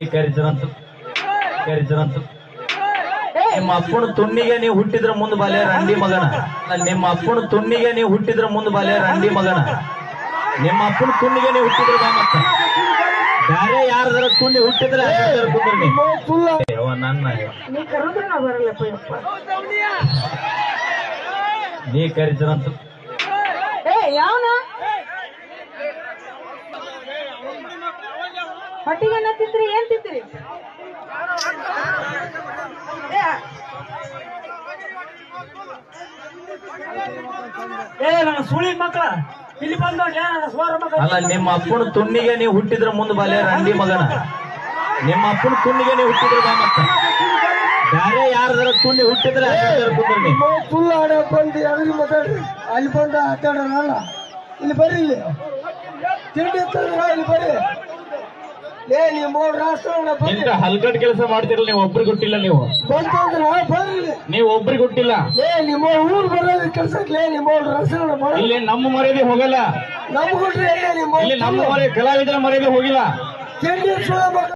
ಕರಿತರಂತ ಕರಿತರಂತ ನಿಮ್ಮ ಅಪ್ಪನ ತುಣ್ಣಿಗೆ ನೀವು ಹುಟ್ಟಿದ್ರ ಮುಂದ್ ಬಾಲ್ಯ ರಂಡಿ ಮಗನ. ನಿಮ್ಮ ಅಪ್ಪನ ತುಣ್ಣಿಗೆ ನೀವು ಹುಟ್ಟಿದ್ರ ಮುಂದ್ ಬಾಲ್ಯ ರಂಡಿ ಮಗನ. ನಿಮ್ಮ ಅಪ್ಪನ ತುಣ್ಣಿಗೆ ನೀವು ಹುಟ್ಟಿದ್ರ ಬಾ ಮತ್ತ. ಬ್ಯಾರೆ ಯಾರದರ ತುಣ್ಣಿ ಹುಟ್ಟಿದ್ರೆ ನನ್ನ. ನೀ ಕರಿತರಂತ ಏ ಯಾವನ ಹೊಟ್ಟಿಗೆ ಅನ್ನ ತಿಂದ್ರಿ ಏನ್ ತಿಂತೀರಿ? ಏ, ನನ್ನ ಸುಳಿ ಮಕ್ಕಳ ಇಲ್ಲಿ ಬಂದ ನನ್ನ ಸ್ವಾರ ಮಕ್ಕಳ? ಅಲ್ಲ ನಿಮ್ಮ ಅಪ್ಪನ ತುಣ್ಣಿಗೆ ನೀವು ಹುಟ್ಟಿದ್ರ ಮುಂದ್ ಬಲೆ ರಂಡಿ ಮಗನ. ನಿಮ್ಮ ಅಪ್ಪನ ತುಣ್ಣಿಗೆ ನೀವು ಹುಟ್ಟಿದ್ರ ಬಾ ಮತ್ತ. ಬ್ಯಾರೆ ಯಾರದರ ತುಣ್ಣಿ ಹುಟ್ಟಿದ್ರೆ. ಫುಲ್ ಆಡ ಬಂದು ಮಾತಾಡ್ರಿ ಅಲ್ಲಿ ಬಂದ ಆಟಾಡೋಣ ಇಲ್ಲಿ ಬರ್ರಿ ಇಲ್ಲಿ. ತಿಂಡಿ ಇಲ್ಲಿ ಬರ್ರಿ. ಲೇ ನೀವು ಮೂರು ರಾಷ್ಟ್ರ ಇಂತ ಹಲ್ಕಟ್ ಕೆಲಸ ಮಾಡ್ತಿರಲ್ಲ ನೀವು ಒಬ್ರಿಗೆ ಹುಟ್ಟಿಲ್ಲ ನೀವು. ಬಂತಂದ್ರ ಬರ್ರಿ. ನೀವು ಒಬ್ರಿಗೆ ಹುಟ್ಟಿಲ್ಲ. ಏ ನಿಮ್ಮ ಊರ್ ಬರೋದು ಕೆಲ್ಸಕ್ಕೆ ನಿಮ್ಮ ರಾಷ್ಟ್ರ ಬರೋ ಇಲ್ಲಿ ನಮ್ಮ ಮರ್ಯಾದೆ ಹೋಗಲ್ಲ. ನಮ್ಗುಟ್ರಿ ಎಲ್ಲೇ ನಿಮ್ಮ ಇಲ್ಲಿ ನಮ್ಮ ಮರ್ಯಾದೆ ಕಲಾವಿದರ ಮರ್ಯಾದೆ ಹೋಗಿಲ್ಲ. ತಿಂಡಿ